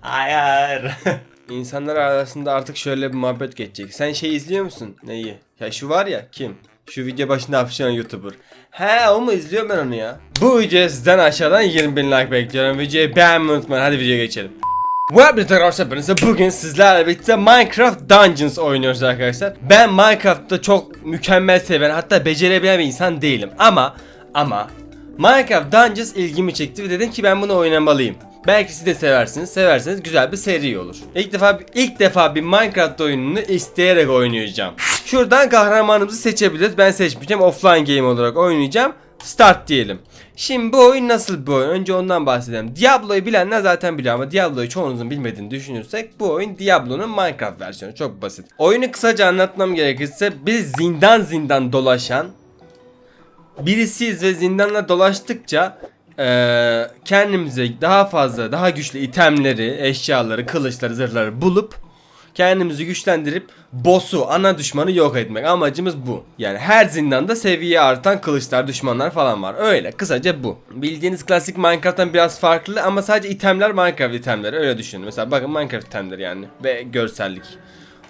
Hayır. İnsanlar arasında artık şöyle bir muhabbet geçecek. Sen şey izliyor musun? Neyi? Ya şu var ya kim? Şu video başında hapşıran YouTuber. He o mu izliyor ben onu ya. Bu videoya sizden aşağıdan 20 bin like bekliyorum. Videoyu beğenmeyi unutmayın. Hadi videoya geçelim. Web arkadaşlar hepinize bugün sizlerle birlikte Minecraft Dungeons oynuyoruz arkadaşlar. Ben Minecraft'ta çok mükemmel seven hatta becerebilen bir insan değilim ama ama Minecraft Dungeons ilgimi çekti ve dedim ki ben bunu oynamalıyım. Belki siz de seversiniz. Severseniz güzel bir seri olur. İlk defa ilk defa bir Minecraft oyununu isteyerek oynayacağım. Şuradan kahramanımızı seçebiliriz. Ben seçmeyeceğim. Offline game olarak oynayacağım. Start diyelim. Şimdi bu oyun nasıl bir oyun? Önce ondan bahsedelim. Diablo'yu bilenler zaten biliyor ama Diablo'yu çoğunuzun bilmediğini düşünürsek bu oyun Diablo'nun Minecraft versiyonu. Çok basit. Oyunu kısaca anlatmam gerekirse biz zindan zindan dolaşan birisiyiz ve zindanla dolaştıkça eee, kendimize daha fazla daha güçlü itemleri, eşyaları, kılıçları, zırhları bulup kendimizi güçlendirip boss'u, ana düşmanı yok etmek. Amacımız bu. Yani her zindanda seviye artan kılıçlar, düşmanlar falan var. Öyle. Kısaca bu. Bildiğiniz klasik Minecraft'tan biraz farklı ama sadece itemler Minecraft itemleri. Öyle düşünün. Mesela bakın Minecraft itemleri yani. Ve görsellik.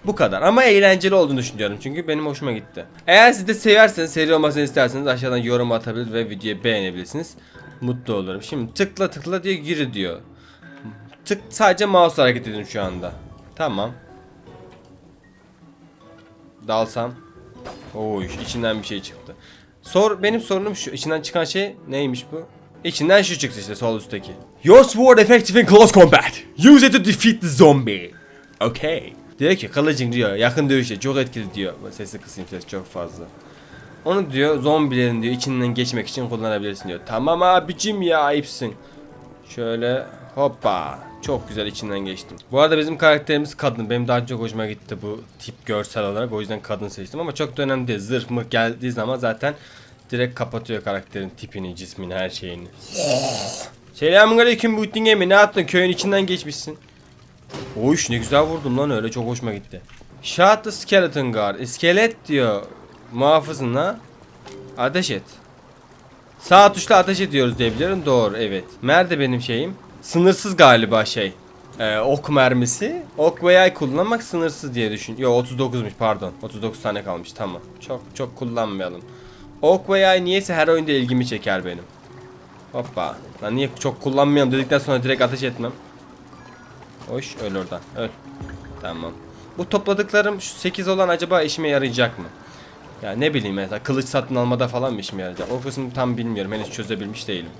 Bu kadar ama eğlenceli olduğunu düşünüyorum çünkü benim hoşuma gitti. Eğer siz de severseniz seri olmasını isterseniz aşağıdan yorum atabilir ve videoyu beğenebilirsiniz. Mutlu olurum. Şimdi tıkla tıkla diye gir diyor. Tık sadece mouse hareket ediyorum şu anda. Tamam. Dalsam. Oy içinden bir şey çıktı. Sor benim sorunum şu. İçinden çıkan şey neymiş bu? İçinden şu çıktı işte sol üstteki. Your sword effective in close combat. Use it to defeat the zombie. Okay. Diyor ki kılıcın diyor yakın dövüşte çok etkili diyor. Sesi kısayım ses çok fazla. Onu diyor zombilerin diyor içinden geçmek için kullanabilirsin diyor. Tamam abicim ya ayıpsın. Şöyle hoppa. Çok güzel içinden geçtim. Bu arada bizim karakterimiz kadın. Benim daha çok hoşuma gitti bu tip görsel olarak. O yüzden kadın seçtim ama çok da önemli değil. Zırh mı geldiği zaman zaten direkt kapatıyor karakterin tipini, cismini, her şeyini. Selamünaleyküm Buttin Gemi. Ne yaptın? Köyün içinden geçmişsin. Oy ne güzel vurdum lan öyle çok hoşuma gitti. Shot the skeleton guard. İskelet diyor muhafızına. Ateş et. Sağ tuşla ateş ediyoruz diyebilirim. Doğru evet. Nerede benim şeyim? Sınırsız galiba şey. Ee, ok mermisi. Ok ve yay kullanmak sınırsız diye düşün. Yo 39'muş pardon. 39 tane kalmış tamam. Çok çok kullanmayalım. Ok ve yay niyeyse her oyunda ilgimi çeker benim. Hoppa. Lan niye çok kullanmayalım dedikten sonra direkt ateş etmem. Hoş öl oradan. Öl. Tamam. Bu topladıklarım şu 8 olan acaba işime yarayacak mı? Ya ne bileyim mesela kılıç satın almada falan mı işime yarayacak? O kısmı tam bilmiyorum. Henüz çözebilmiş değilim.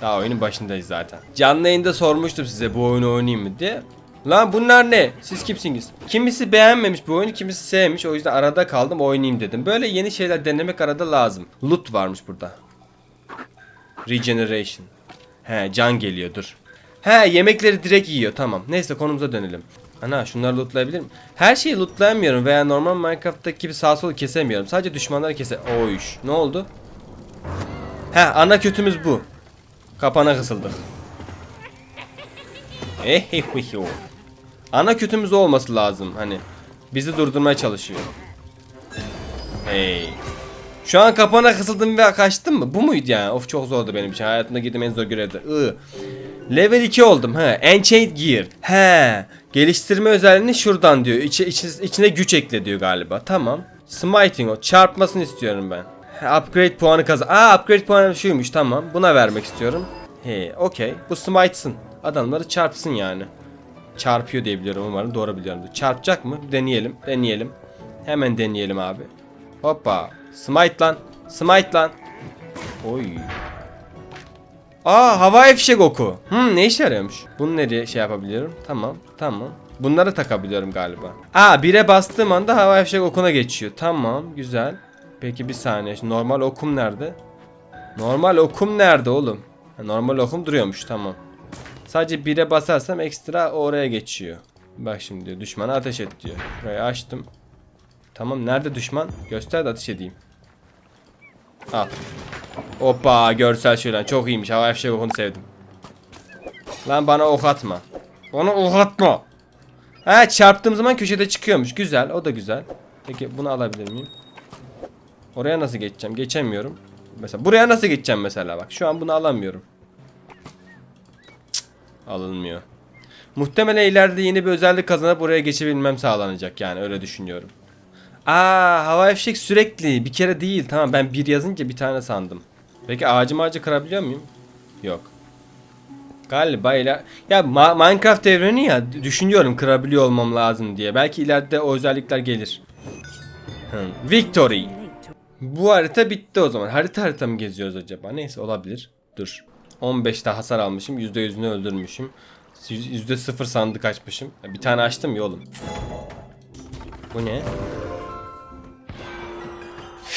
Daha oyunun başındayız zaten. Canlı yayında sormuştum size bu oyunu oynayayım mı diye. Lan bunlar ne? Siz kimsiniz? Kimisi beğenmemiş bu oyunu, kimisi sevmiş. O yüzden arada kaldım oynayayım dedim. Böyle yeni şeyler denemek arada lazım. Loot varmış burada. Regeneration. He can geliyor dur. He yemekleri direkt yiyor tamam. Neyse konumuza dönelim. Ana şunları lootlayabilir miyim? Her şeyi lootlayamıyorum veya normal Minecraft'taki gibi sağ solu kesemiyorum. Sadece düşmanları kese... Oyş. Ne oldu? He ana kötümüz bu. Kapana kısıldık. Ehehehe. Ana kötümüz olması lazım hani. Bizi durdurmaya çalışıyor. Hey. Şu an kapana kısıldım ve kaçtım mı? Bu muydu yani? Of çok zordu benim için. Hayatımda girdiğim en zor görevdi. I. Level 2 oldum. He. Enchant Gear. He. Geliştirme özelliğini şuradan diyor. İçi, içi- içine güç ekle diyor galiba. Tamam. Smiting o. Çarpmasını istiyorum ben. He, upgrade puanı kazan. Aa upgrade puanı şuymuş tamam. Buna vermek istiyorum. He okey. Bu smite'sın. Adamları çarpsın yani. Çarpıyor diye biliyorum umarım doğru biliyorum. Çarpacak mı? Deneyelim. Deneyelim. Hemen deneyelim abi. Hoppa. Smite lan. Smite lan. Oy. Aa havai fişek oku. Hmm ne işe yarıyormuş? Bunu nereye şey yapabiliyorum? Tamam tamam. Bunları takabiliyorum galiba. Aa bire bastığım anda havai fişek okuna geçiyor. Tamam güzel. Peki bir saniye. Normal okum nerede? Normal okum nerede oğlum? Normal okum duruyormuş tamam. Sadece bire basarsam ekstra oraya geçiyor. Bak şimdi diyor düşmana ateş et diyor. Burayı açtım. Tamam nerede düşman? Göster de ateş edeyim. Al. Hoppa görsel şölen çok iyiymiş. Hava fişek okunu sevdim. Lan bana ok atma. Bana ok atma. Ha çarptığım zaman köşede çıkıyormuş. Güzel o da güzel. Peki bunu alabilir miyim? Oraya nasıl geçeceğim? Geçemiyorum. Mesela buraya nasıl geçeceğim mesela bak. Şu an bunu alamıyorum. Cık, alınmıyor. Muhtemelen ileride yeni bir özellik kazanıp buraya geçebilmem sağlanacak yani öyle düşünüyorum. Aa hava fişek sürekli bir kere değil tamam ben bir yazınca bir tane sandım. Peki ağacı ağacı kırabiliyor muyum? Yok. Galiba iler... Ya Ma- Minecraft evreni ya düşünüyorum kırabiliyor olmam lazım diye. Belki ileride o özellikler gelir. Hmm. Victory. Bu harita bitti o zaman. Harita harita mı geziyoruz acaba? Neyse olabilir. Dur. 15'te hasar almışım. %100'ünü öldürmüşüm. %0 sandık açmışım. Bir tane açtım ya oğlum. Bu ne?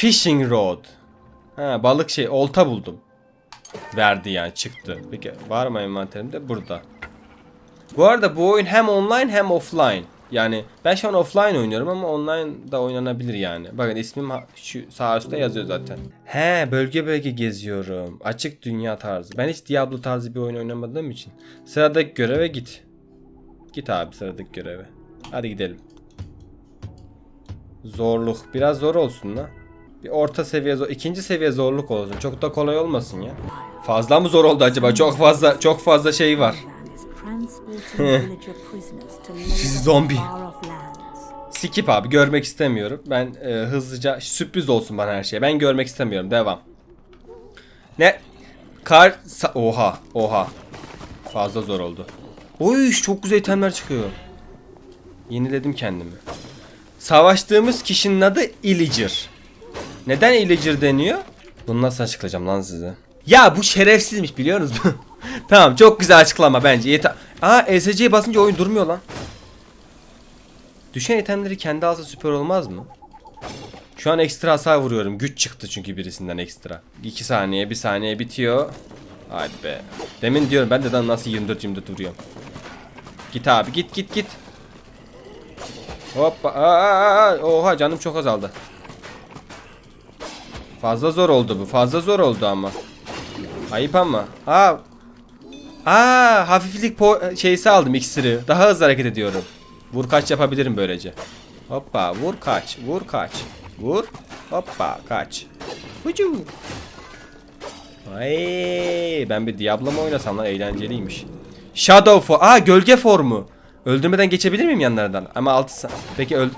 Fishing rod. Ha balık şey olta buldum. Verdi yani çıktı. Peki var mı envanterimde? Burada. Bu arada bu oyun hem online hem offline. Yani ben şu an offline oynuyorum ama online da oynanabilir yani. Bakın ismim şu sağ üstte yazıyor zaten. He bölge bölge geziyorum. Açık dünya tarzı. Ben hiç Diablo tarzı bir oyun oynamadığım için. Sıradaki göreve git. Git abi sıradaki göreve. Hadi gidelim. Zorluk. Biraz zor olsun la. Bir orta seviye zor. ikinci seviye zorluk olsun. Çok da kolay olmasın ya. Fazla mı zor oldu acaba? Çok fazla çok fazla şey var. Zombi. Skip abi görmek istemiyorum. Ben e, hızlıca sürpriz olsun bana her şey. Ben görmek istemiyorum. Devam. Ne? Kar oha oha. Fazla zor oldu. Oy çok güzel itemler çıkıyor. Yeniledim kendimi. Savaştığımız kişinin adı Illager. Neden Illager deniyor? Bunu nasıl açıklayacağım lan size? Ya bu şerefsizmiş biliyor musunuz? tamam çok güzel açıklama bence. Yeter. Aa ESC'ye basınca oyun durmuyor lan. Düşen itemleri kendi alsa süper olmaz mı? Şu an ekstra hasar vuruyorum. Güç çıktı çünkü birisinden ekstra. 2 saniye, 1 saniye bitiyor. Hadi be. Demin diyorum ben de nasıl 24-24 vuruyorum. Git abi git git git. Hoppa. Aa, aa, aa. Oha canım çok azaldı. Fazla zor oldu bu. Fazla zor oldu ama. Ayıp ama. Aa. Aa, hafiflik şeysi aldım iksiri. Daha hızlı hareket ediyorum. Vur kaç yapabilirim böylece. Hoppa vur kaç. Vur kaç. Vur. Hoppa kaç. Hucu. Ay, ben bir Diablo mu oynasam lan eğlenceliymiş. Shadow form. Aa gölge formu. Öldürmeden geçebilir miyim yanlardan? Ama altı Peki öl...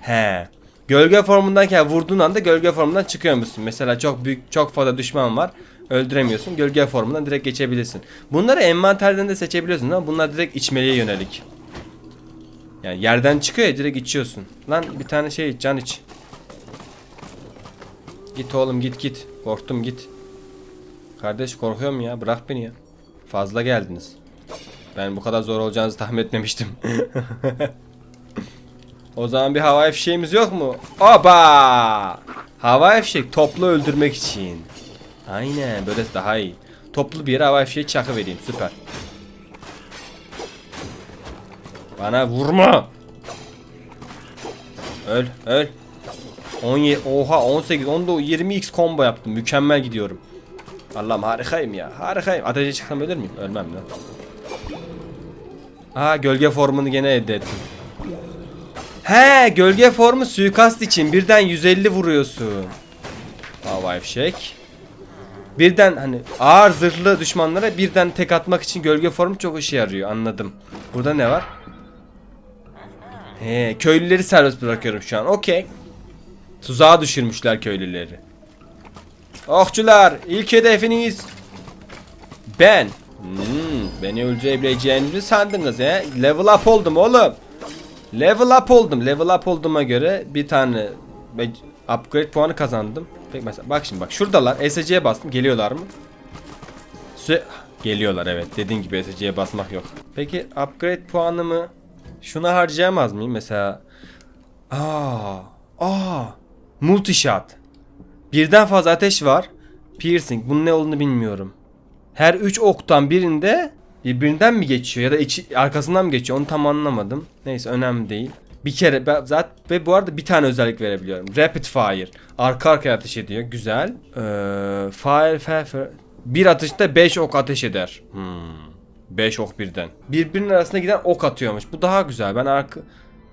He. Gölge formundayken vurduğun anda gölge formundan çıkıyor musun? Mesela çok büyük, çok fazla düşman var. Öldüremiyorsun. Gölge formundan direkt geçebilirsin. Bunları envanterden de seçebiliyorsun ama bunlar direkt içmeliğe yönelik. Yani yerden çıkıyor ya direkt içiyorsun. Lan bir tane şey iç, can iç. Git oğlum git git. Korktum git. Kardeş korkuyorum ya bırak beni ya. Fazla geldiniz. Ben bu kadar zor olacağınızı tahmin etmemiştim. o zaman bir hava fişeğimiz yok mu? Oba! Hava fişek toplu öldürmek için. Aynen böylesi daha iyi. Toplu bir yere hava fişeği çakı vereyim süper. Bana vurma. Öl öl. 17 oha 18 onda 20x combo yaptım. Mükemmel gidiyorum. Allah'ım harikayım ya. Harikayım. Ateşe çıksam ölür müyüm? Ölmem lan. Aa gölge formunu gene elde ettim. He gölge formu suikast için birden 150 vuruyorsun. Hava fişek. Birden hani ağır zırhlı düşmanlara birden tek atmak için gölge formu çok işe yarıyor anladım. Burada ne var? He köylüleri serbest bırakıyorum şu an okey. Tuzağa düşürmüşler köylüleri. Okçular ilk hedefiniz ben. Hmm, beni öldürebileceğinizi sandınız he. Level up oldum oğlum. Level up oldum. Level up olduğuma göre bir tane upgrade puanı kazandım. Peki mesela bak şimdi bak şuradalar. SC'ye bastım. Geliyorlar mı? Sü Geliyorlar evet. Dediğin gibi SC'ye basmak yok. Peki upgrade puanımı şuna harcayamaz mıyım? Mesela Aa, aa, multishot. Birden fazla ateş var. Piercing. Bunun ne olduğunu bilmiyorum. Her 3 oktan birinde birbirinden mi geçiyor ya da içi, arkasından mı geçiyor onu tam anlamadım. Neyse önemli değil. Bir kere ben zaten ve bu arada bir tane özellik verebiliyorum. Rapid fire. Arka arkaya ateş ediyor. Güzel. Ee, fire, fire, fire. Bir atışta 5 ok ateş eder. Hmm. 5 ok birden. Birbirinin arasına giden ok atıyormuş. Bu daha güzel. Ben arka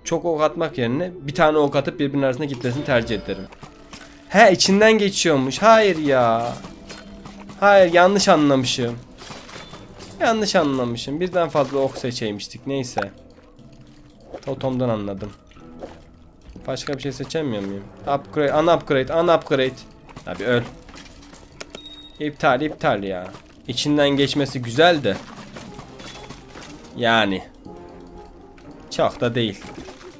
çok ok atmak yerine bir tane ok atıp birbirinin arasına gitmesini tercih ederim. He içinden geçiyormuş. Hayır ya. Hayır yanlış anlamışım. Yanlış anlamışım. Birden fazla ok seçeymiştik. Neyse. Totom'dan anladım. Başka bir şey seçemiyor muyum? Upgrade, un upgrade, un upgrade. Abi öl. İptal, iptal ya. İçinden geçmesi güzel de. Yani. Çok da değil.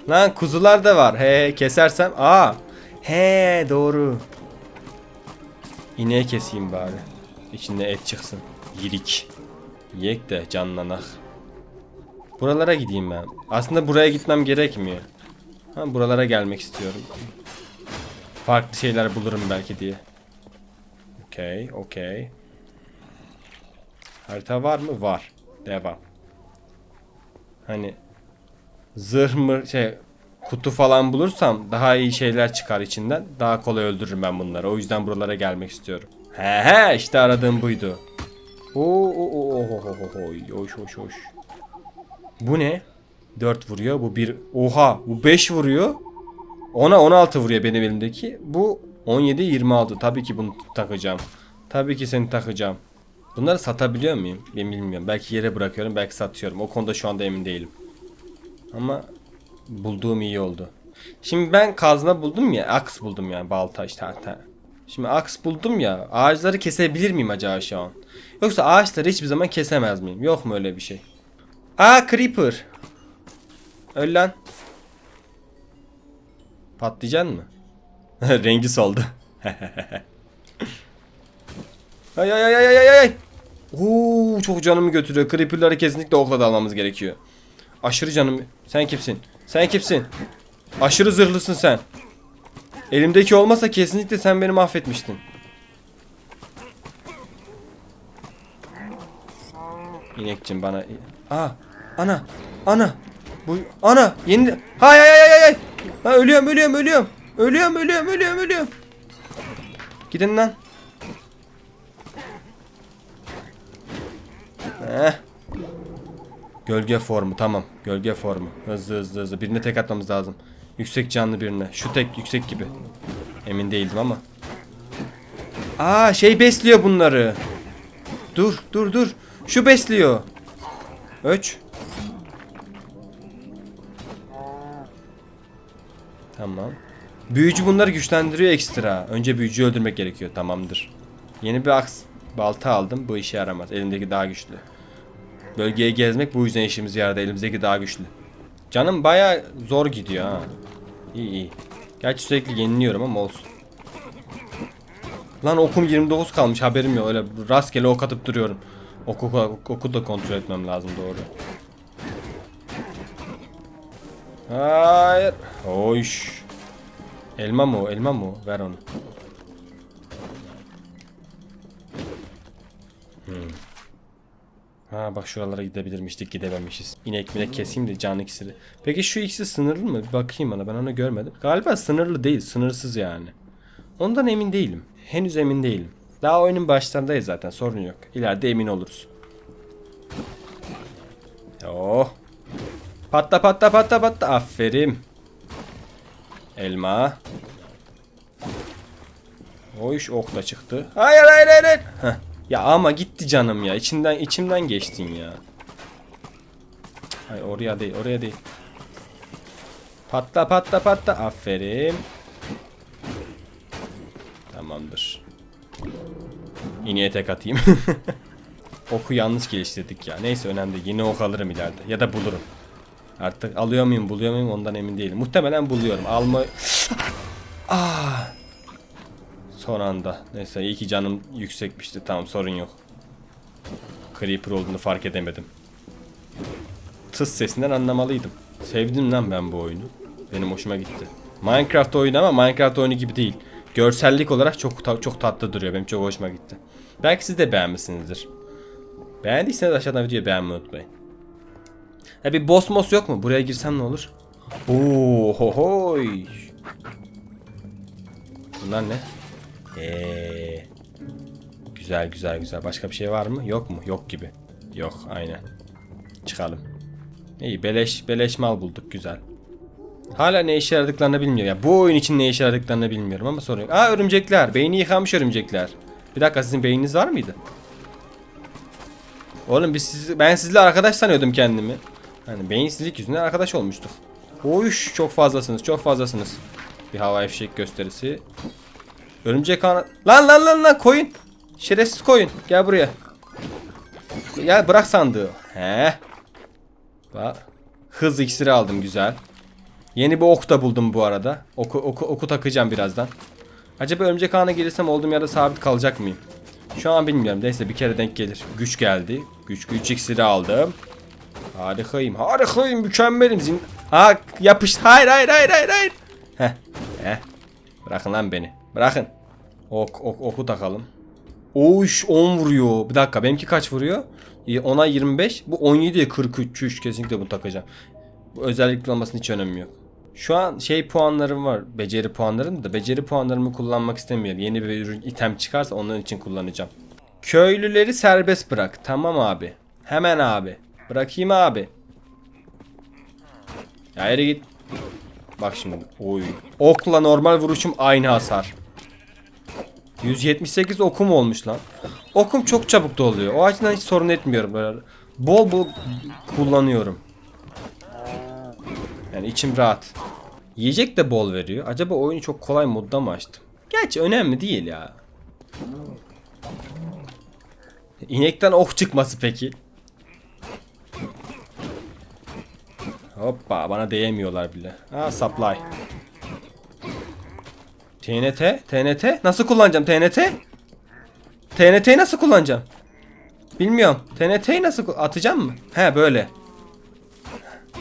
Lan kuzular da var. He kesersem. Aa. He doğru. İneği keseyim bari. İçinde et çıksın. Yirik. Yiyek de canlanak. Buralara gideyim ben. Aslında buraya gitmem gerekmiyor. Ha, buralara gelmek istiyorum. Farklı şeyler bulurum belki diye. Okey, okey. Harita var mı? Var. Devam. Hani zırh mı şey kutu falan bulursam daha iyi şeyler çıkar içinden. Daha kolay öldürürüm ben bunları. O yüzden buralara gelmek istiyorum. He he işte aradığım buydu. Oo oo oo oo oo hoş hoş hoş. Bu ne? 4 vuruyor. Bu bir oha bu 5 vuruyor. Ona 16 vuruyor benim elimdeki. Bu 17 26. Tabii ki bunu takacağım. Tabii ki seni takacağım. Bunları satabiliyor muyum? Ben bilmiyorum. Belki yere bırakıyorum, belki satıyorum. O konuda şu anda emin değilim. Ama bulduğum iyi oldu. Şimdi ben kazma buldum ya, aks buldum yani balta işte hatta. Şimdi aks buldum ya, ağaçları kesebilir miyim acaba şu an? Yoksa ağaçları hiçbir zaman kesemez miyim? Yok mu öyle bir şey? Aa creeper. Öl lan. Patlayacaksın mı? Rengi soldu. ay ay ay ay ay ay. Oo, çok canımı götürüyor. Creeper'ları kesinlikle okla da almamız gerekiyor. Aşırı canım. Sen kimsin? Sen kimsin? Aşırı zırhlısın sen. Elimdeki olmasa kesinlikle sen beni mahvetmiştin. İnekçim bana... Aa! Ana! Ana! Bu... Ana! Yeni... Hay hay hay hay! Ha, ölüyorum ölüyorum ölüyorum! Ölüyorum ölüyorum ölüyorum ölüyorum! Gidin lan! Heh. Gölge formu tamam. Gölge formu. Hızlı hızlı hızlı. Birine tek atmamız lazım. Yüksek canlı birine. Şu tek yüksek gibi. Emin değildim ama. Aa şey besliyor bunları. Dur dur dur. Şu besliyor. Öç. Tamam. Büyücü bunları güçlendiriyor ekstra. Önce büyücüyü öldürmek gerekiyor. Tamamdır. Yeni bir aks balta aldım. Bu işe yaramaz. Elimdeki daha güçlü. Bölgeyi gezmek bu yüzden işimize yaradı. Elimizdeki daha güçlü. Canım baya zor gidiyor ha. İyi iyi. Gerçi sürekli yeniliyorum ama olsun. Lan okum 29 kalmış haberim yok. Öyle rastgele ok atıp duruyorum. Oku, oku, oku da kontrol etmem lazım doğru. Hayır. Hoş. Elma mı o? Elma mı o? Ver onu. Ha bak şuralara gidebilirmiştik gidememişiz. İnek minek keseyim de can iksiri. Peki şu ikisi sınırlı mı? Bir bakayım bana ben onu görmedim. Galiba sınırlı değil sınırsız yani. Ondan emin değilim. Henüz emin değilim. Daha oyunun başlarındayız zaten sorun yok. İleride emin oluruz. Oh. Patla patla patla patla. Aferin. Elma. O iş okla çıktı. Hayır hayır hayır. hayır. Ya ama gitti canım ya. İçinden içimden geçtin ya. Hayır oraya değil, oraya değil. Patla patla patla. Aferin. Tamamdır. İneğe tek atayım. Oku yanlış geliştirdik ya. Neyse önemli değil. Yine ok alırım ileride. Ya da bulurum. Artık alıyor muyum buluyor muyum ondan emin değilim. Muhtemelen buluyorum. Alma... ah. Son anda. Neyse iyi ki canım yüksekmişti. Tamam sorun yok. Creeper olduğunu fark edemedim. Tıs sesinden anlamalıydım. Sevdim lan ben bu oyunu. Benim hoşuma gitti. Minecraft oyunu ama Minecraft oyunu gibi değil. Görsellik olarak çok ta- çok tatlı duruyor. Benim çok hoşuma gitti. Belki siz de beğenmişsinizdir. Beğendiyseniz aşağıdan videoyu beğenmeyi unutmayın. Ya bir boss moss yok mu? Buraya girsem ne olur? Oo ho hoy. Bunlar ne? Eee. Güzel güzel güzel. Başka bir şey var mı? Yok mu? Yok gibi. Yok aynen. Çıkalım. İyi beleş beleş mal bulduk güzel. Hala ne işe yaradıklarını bilmiyorum. Ya bu oyun için ne işe yaradıklarını bilmiyorum ama sorun yok. Aa örümcekler. Beyni yıkanmış örümcekler. Bir dakika sizin beyniniz var mıydı? Oğlum biz sizi, ben sizle arkadaş sanıyordum kendimi. Hani beyinsizlik yüzünden arkadaş olmuştuk. Oyuş çok fazlasınız çok fazlasınız. Bir hava fişek gösterisi. Örümcek ana... Lan lan lan lan koyun. Şerefsiz koyun. Gel buraya. Gel bırak sandığı. He. Bak. Hız iksiri aldım güzel. Yeni bir ok da buldum bu arada. Oku, oku, oku takacağım birazdan. Acaba örümcek ağına gelirsem olduğum yerde sabit kalacak mıyım? Şu an bilmiyorum. Neyse bir kere denk gelir. Güç geldi. Güç güç iksiri aldım. Harikayım. Harikayım. Mükemmelim. Zin... Ha yapış. Hayır hayır hayır hayır hayır. Heh. Heh. Bırakın lan beni. Bırakın. Ok, ok oku takalım. Oş 10 vuruyor. Bir dakika benimki kaç vuruyor? İyi, Ona 25. Bu 17'ye 43. Çüş, kesinlikle bunu takacağım. Bu özellikli olmasının hiç önemi yok. Şu an şey puanlarım var. Beceri puanlarım da beceri puanlarımı kullanmak istemiyorum. Yeni bir ürün item çıkarsa onun için kullanacağım. Köylüleri serbest bırak. Tamam abi. Hemen abi. Bırakayım abi. Ya git. Bak şimdi. Oy. Okla normal vuruşum aynı hasar. 178 okum olmuş lan. Okum çok çabuk doluyor. O açıdan hiç sorun etmiyorum böyle. Bol bol kullanıyorum. Yani içim rahat. Yiyecek de bol veriyor. Acaba oyunu çok kolay modda mı açtım? Gerçi önemli değil ya. İnekten ok çıkması peki. Hoppa bana değemiyorlar bile. Ha supply. TNT? TNT? Nasıl kullanacağım TNT? TNT'yi nasıl kullanacağım? Bilmiyorum. TNT'yi nasıl atacağım mı? He böyle.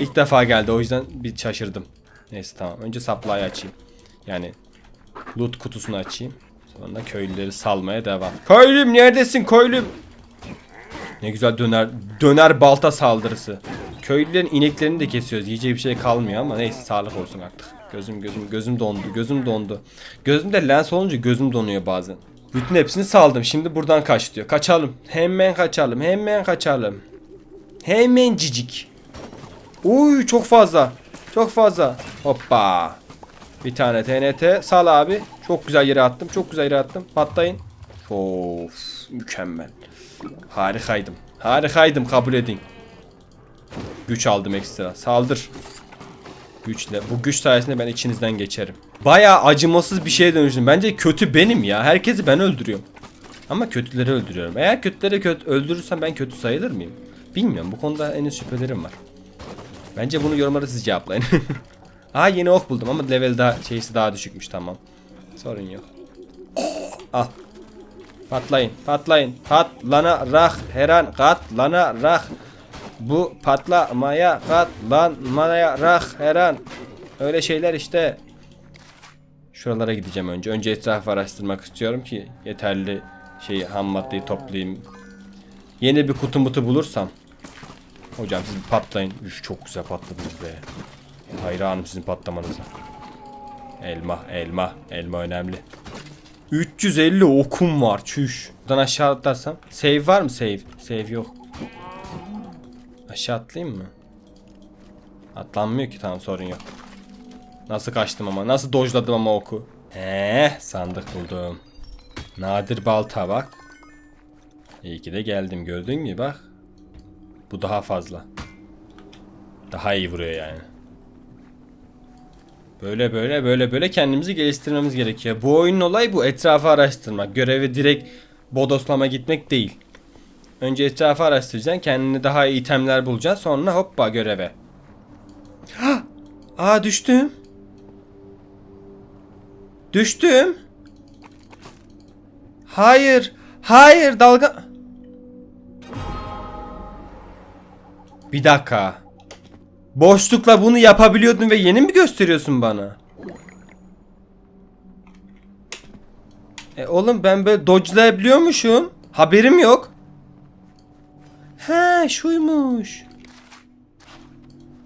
İlk defa geldi o yüzden bir şaşırdım. Neyse tamam. Önce supply'ı açayım. Yani loot kutusunu açayım. Sonra köylüleri salmaya devam. Köylüm neredesin köylüm? Ne güzel döner döner balta saldırısı. Köylülerin ineklerini de kesiyoruz. Yiyeceği bir şey kalmıyor ama neyse sağlık olsun artık. Gözüm gözüm gözüm dondu. Gözüm dondu. Gözümde lens olunca gözüm donuyor bazen. Bütün hepsini saldım. Şimdi buradan kaç diyor. Kaçalım. Hemen kaçalım. Hemen kaçalım. Hemen cicik. Uy çok fazla. Çok fazla. Hoppa. Bir tane TNT. Sal abi. Çok güzel yere attım. Çok güzel yere attım. Patlayın. Of mükemmel. Harikaydım. Harikaydım kabul edin. Güç aldım ekstra. Saldır. Güçle. Bu güç sayesinde ben içinizden geçerim. Baya acımasız bir şeye dönüştüm. Bence kötü benim ya. Herkesi ben öldürüyorum. Ama kötüleri öldürüyorum. Eğer kötüleri kötü öldürürsem ben kötü sayılır mıyım? Bilmiyorum. Bu konuda henüz şüphelerim var. Bence bunu yorumlara siz cevaplayın. Aa yeni ok buldum ama level daha şeysi daha düşükmüş tamam. Sorun yok. Al. Patlayın, patlayın. Patlanarak her an katlanarak. Bu patlamaya katlanmayarak her an. Öyle şeyler işte. Şuralara gideceğim önce. Önce etrafı araştırmak istiyorum ki yeterli şeyi ham maddeyi toplayayım. Yeni bir kutu mutu bulursam. Hocam siz patlayın. Üf çok güzel patladınız be. Hayranım sizin patlamanıza. Elma, elma, elma önemli. 350 okum var çüş. Buradan aşağı atlarsam. Save var mı save? Save yok. Aşağı atlayayım mı? Atlanmıyor ki tamam sorun yok. Nasıl kaçtım ama nasıl dojladım ama oku. He sandık buldum. Nadir balta bak. İyi ki de geldim gördün mü bak. Bu daha fazla. Daha iyi vuruyor yani. Böyle böyle böyle böyle kendimizi geliştirmemiz gerekiyor. Bu oyunun olayı bu etrafı araştırmak. Görevi direkt bodoslama gitmek değil. Önce etrafı araştıracaksın. Kendine daha iyi itemler bulacaksın. Sonra hoppa göreve. Aa düştüm. Düştüm. Hayır. Hayır dalga... Bir dakika. Boşlukla bunu yapabiliyordun ve yeni mi gösteriyorsun bana? E oğlum ben böyle dodge'layabiliyormuşum. Haberim yok. He şuymuş.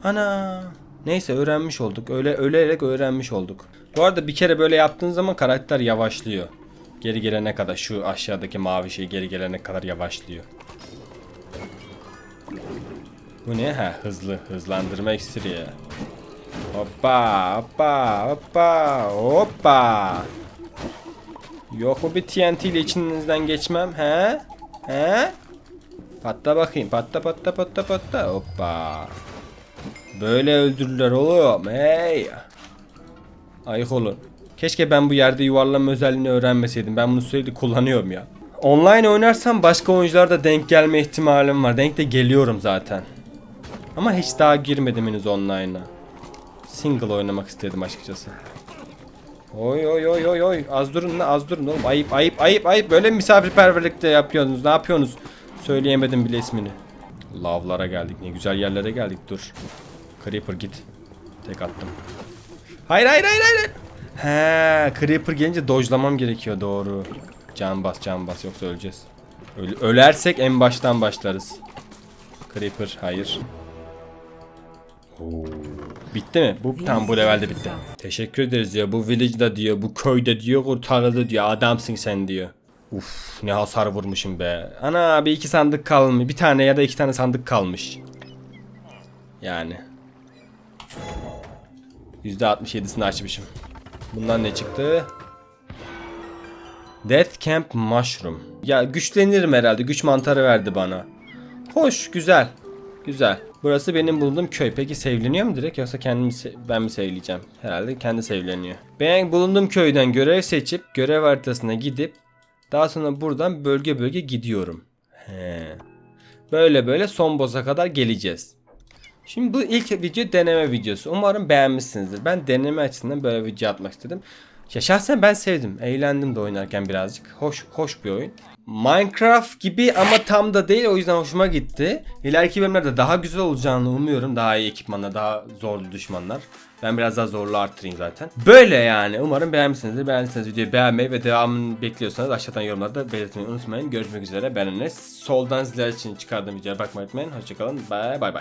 Ana. Neyse öğrenmiş olduk. Öyle ölerek öğrenmiş olduk. Bu arada bir kere böyle yaptığın zaman karakter yavaşlıyor. Geri gelene kadar şu aşağıdaki mavi şey geri gelene kadar yavaşlıyor. Bu ne? Ha hızlı. Hızlandırma iksiri. Hoppa hoppa hoppa hoppa. Yok mu bir TNT ile içinizden geçmem he? He? Patla bakayım patla patla patla patla hoppa. Böyle öldürürler oğlum hey. Ayık olun. Keşke ben bu yerde yuvarlama özelliğini öğrenmeseydim. Ben bunu sürekli kullanıyorum ya. Online oynarsam başka oyuncularda denk gelme ihtimalim var. Denk de geliyorum zaten. Ama hiç daha girmedim henüz online'a. Single oynamak istedim açıkçası. Oy oy oy oy oy az durun lan az durun oğlum ayıp ayıp ayıp ayıp böyle misafirperverlikte yapıyorsunuz ne yapıyorsunuz söyleyemedim bile ismini. Lavlara geldik ne güzel yerlere geldik. Dur. Creeper git. Tek attım. Hayır hayır hayır hayır. He Creeper gelince dojlamam gerekiyor doğru. Can bas can bas yoksa öleceğiz. Öl- Ölersek en baştan başlarız. Creeper hayır. Bitti mi? Bu tam bu levelde bitti. Teşekkür ederiz diyor. Bu village'da diyor, bu köyde diyor, kurtarıldı diyor. Adamsın sen diyor. Uf ne hasar vurmuşum be. Ana bir iki sandık kalmış. Bir tane ya da iki tane sandık kalmış. Yani. %67'sini açmışım. Bundan ne çıktı? Death Camp Mushroom. Ya güçlenirim herhalde. Güç mantarı verdi bana. Hoş, güzel. Güzel. Burası benim bulunduğum köy. Peki sevleniyor mu direkt yoksa kendim ben mi sevleyeceğim? Herhalde kendi sevleniyor. Ben bulunduğum köyden görev seçip görev haritasına gidip daha sonra buradan bölge bölge gidiyorum. He. Böyle böyle son boss'a kadar geleceğiz. Şimdi bu ilk video deneme videosu. Umarım beğenmişsinizdir. Ben deneme açısından böyle video atmak istedim. Ya şahsen ben sevdim. Eğlendim de oynarken birazcık. Hoş hoş bir oyun. Minecraft gibi ama tam da değil o yüzden hoşuma gitti. İleriki bölümlerde daha güzel olacağını umuyorum. Daha iyi ekipmanlar, daha zorlu düşmanlar. Ben biraz daha zorlu arttırayım zaten. Böyle yani. Umarım beğenmişsinizdir. Beğendiyseniz videoyu beğenmeyi ve devamını bekliyorsanız aşağıdan yorumlarda belirtmeyi unutmayın. Görüşmek üzere. Ben Enes. Soldan sizler için çıkardığım videoya bakmayı unutmayın. Hoşçakalın. Bye bye bye.